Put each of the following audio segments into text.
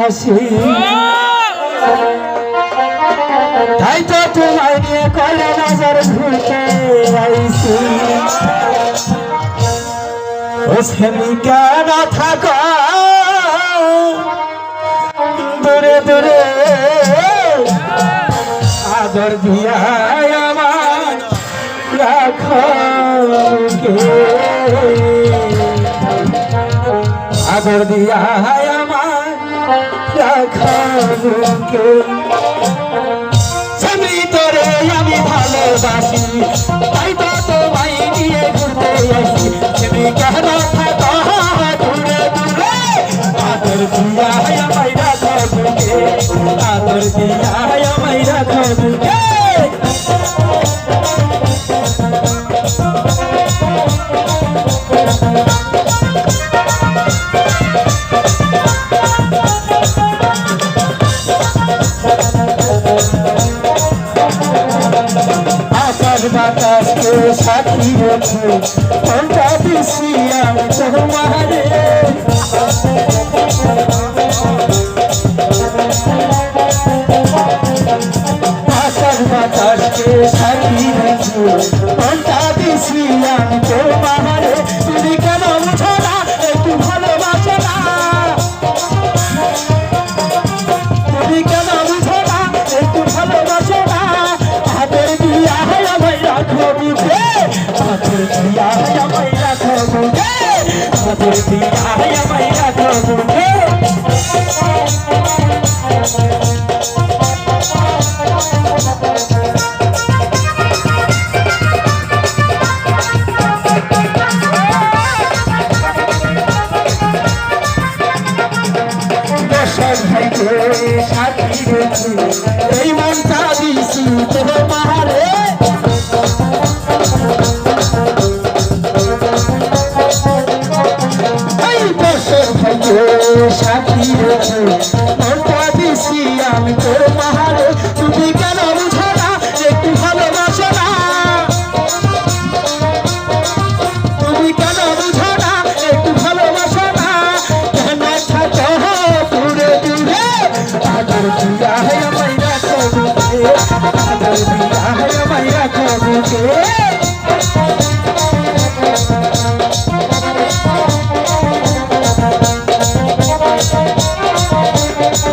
ভালোবাসি তাই তো তোমায় নিয়ে কলে নজর ঘুরতে আইছি। ও সেমি কেন থাকো। দূরে দূরে। আদর দিয়া আমার রাখো আদর দিয়া আমার রেখে কোনটা দিছি আমি তোমারে হাতের দিয়া আমায় রাখো বুকে সাথী রেখে সাথী রেখে মনটা দিছি আমি তোর পাহাড়ে তুমি কেন বুঝো না একটু ভালোবাসো না তুমি কেন বুঝো না একটু ভালোবাসো না কেন থাকো দূরে দূরে আদর দিয়া হে আমায় রাখো বুকে আদর দিয়া হে আমায় রাখো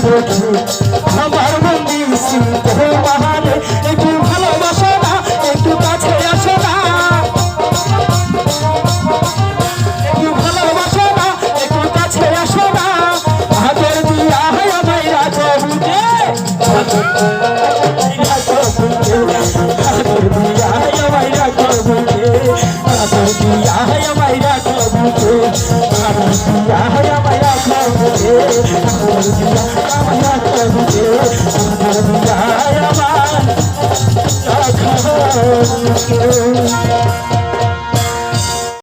সাথী